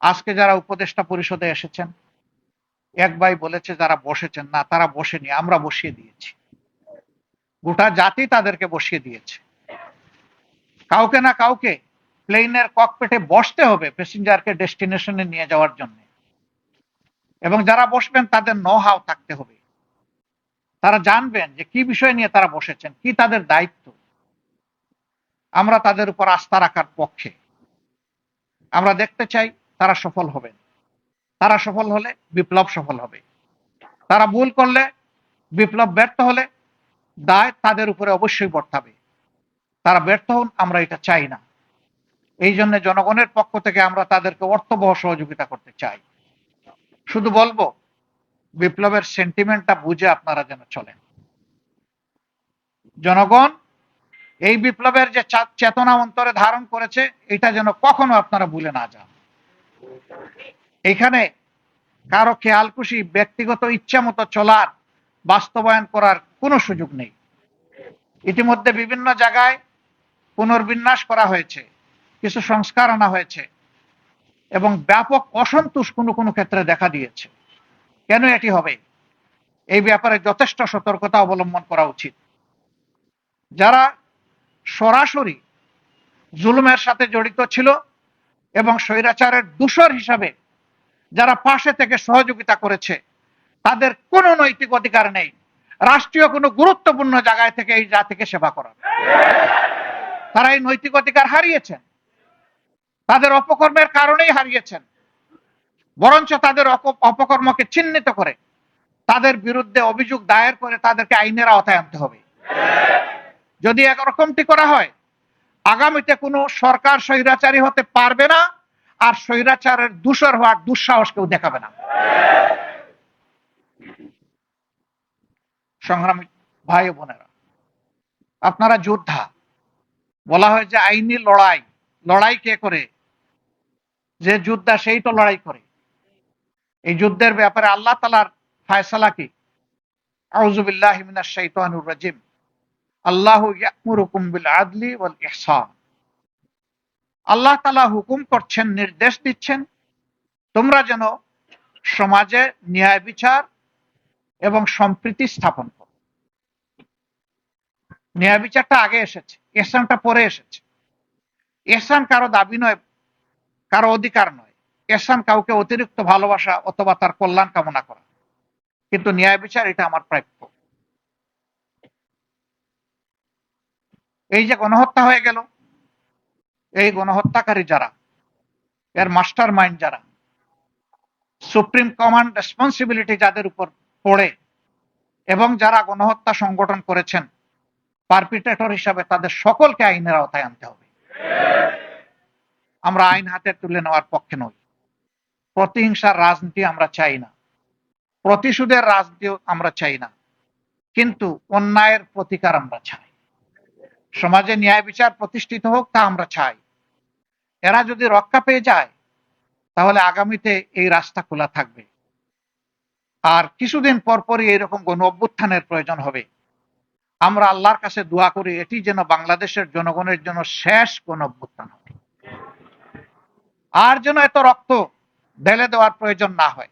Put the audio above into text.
আজকে যারা উপদেষ্টা পরিষদে এসেছেন, এক ভাই বলেছে যারা বসেছেন, না, তারা বসেনি, আমরা বসিয়ে দিয়েছি। গোটা জাতি তাদেরকে বসিয়ে দিয়েছে। কাউকে না কাউকে প্লেনের ককপেটে বসতে হবে প্যাসেঞ্জারকে ডেস্টিনেশনে নিয়ে যাওয়ার জন্য। এবং যারা বসবেন, তাদের ন হাও থাকতে হবে। তারা জানবেন যে কি বিষয় নিয়ে তারা বসেছেন, কি তাদের দায়িত্ব। আমরা তাদের উপর আস্থা রাখার পক্ষে। আমরা দেখতে চাই তারা সফল হবেন তারা সফল হলে বিপ্লব সফল হবে। তারা ভুল করলে বিপ্লব ব্যর্থ হলে দায় তাদের উপরে অবশ্যই বর্তাবে। তারা ব্যর্থ হন, আমরা এটা চাই না। এই জন্য জনগণের পক্ষ থেকে আমরা তাদেরকে অর্থবহ সহযোগিতা করতে চাই। শুধু বলব, বিপ্লবের সেন্টিমেন্টটা বুঝে আপনারা যেন চলেন। জনগণ এই বিপ্লবের যে চেতনা অন্তরে ধারণ করেছে, এটা যেন কখনো আপনারা ভুলে না যান। এখানে কারও খেয়াল খুশি, ব্যক্তিগত ইচ্ছা মতো চলার, বাস্তবায়ন করার কোনো সুযোগ নেই। ইতিমধ্যে বিভিন্ন জায়গায় পুনর্বিন্যাস করা হয়েছে, কিছু সংস্কার আনা হয়েছে, এবং ব্যাপক অসন্তোষ কোনো কোনো ক্ষেত্রে দেখা দিয়েছে। কেন এটি হবে? এই ব্যাপারে যথেষ্ট সতর্কতা অবলম্বন করা উচিত। যারা সরাসরি জুলুমের সাথে জড়িত ছিল এবং স্বৈরাচারের দূষর হিসাবে যারা পাশে থেকে সহযোগিতা করেছে, তাদের কোনো নৈতিক অধিকার নেই। রাষ্ট্রীয় কোনো গুরুত্বপূর্ণ জায়গায় থেকে এই জাতিকে সেবা করার। তারা এই নৈতিক অধিকার হারিয়েছেন। তাদের অপকর্মের কারণেই হারিয়েছেন। বরঞ্চ তাদের অপ- অপকর্মকে চিহ্নিত করে তাদের বিরুদ্ধে অভিযোগ দায়ের করে তাদেরকে আইনের আওতায় আনতে হবে। যদি একরকমটি করা হয় আগামীতে কোনো সরকার স্বৈরাচারী হতে পারবে না, আর স্বৈরাচারের দূষর হওয়ার দুঃসাহস কেউ দেখাবে না। সংগ্রামী ভাই বোনেরা, আপনারা যোদ্ধা, বলা হয় যে আইনি লড়াই লড়াই কে করে? যে যোদ্ধা সেই তো লড়াই করে। এই যুদ্ধের ব্যাপারে আল্লাহ তালার ফায়সালা কি আউজুবিল্লাহ রাজিম আল্লাহ তালা হুকুম করছেন, নির্দেশ দিচ্ছেন, তোমরা যেন সমাজে ন্যায় বিচার এবং সম্প্রীতি স্থাপন করো। ন্যায় বিচারটা আগে এসেছে এহসানটা পরে এসেছে। এহসান কারও দাবি নয়, কারও অধিকার নয়। এহসান কাউকে অতিরিক্ত ভালোবাসা অথবা তার কল্যাণ কামনা করা। কিন্তু ন্যায় বিচার এটা আমার প্রাপ্য। এই যে গণহত্যা হয়ে গেল, এই গণহত্যাকারী যারা, এর মাস্টার মাইন্ড যারা, সুপ্রিম কমান্ড রেসপন্সিবিলিটি যাদের উপর পড়ে, এবং যারা গণহত্যা সংগঠন করেছেন, পারপিটেটর হিসাবে তাদের সকলকে আইনের আওতায় আনতে হবে। আমরা আইন হাতে তুলে নেওয়ার পক্ষে নই। প্রতিহিংসার রাজনীতি আমরা চাই না। প্রতিশোধের রাজনীতি আমরা চাই না। কিন্তু অন্যায়ের প্রতিকার আমরা চাই। সমাজে ন্যায় বিচার প্রতিষ্ঠিত হোক, তা আমরা চাই। এরা যদি রক্ষা পেয়ে যায়, তাহলে আগামীতে এই রাস্তা খোলা থাকবে। আর কিছুদিন পর পরই এরকম গণ অভ্যুত্থানের প্রয়োজন হবে। আমরা আল্লাহর কাছে দোয়া করি, এটি যেন বাংলাদেশের জনগণের জন্য শেষ গণ অভ্যুত্থান হয়। আর যেন এত রক্ত ঢেলে দেওয়ার প্রয়োজন না হয়।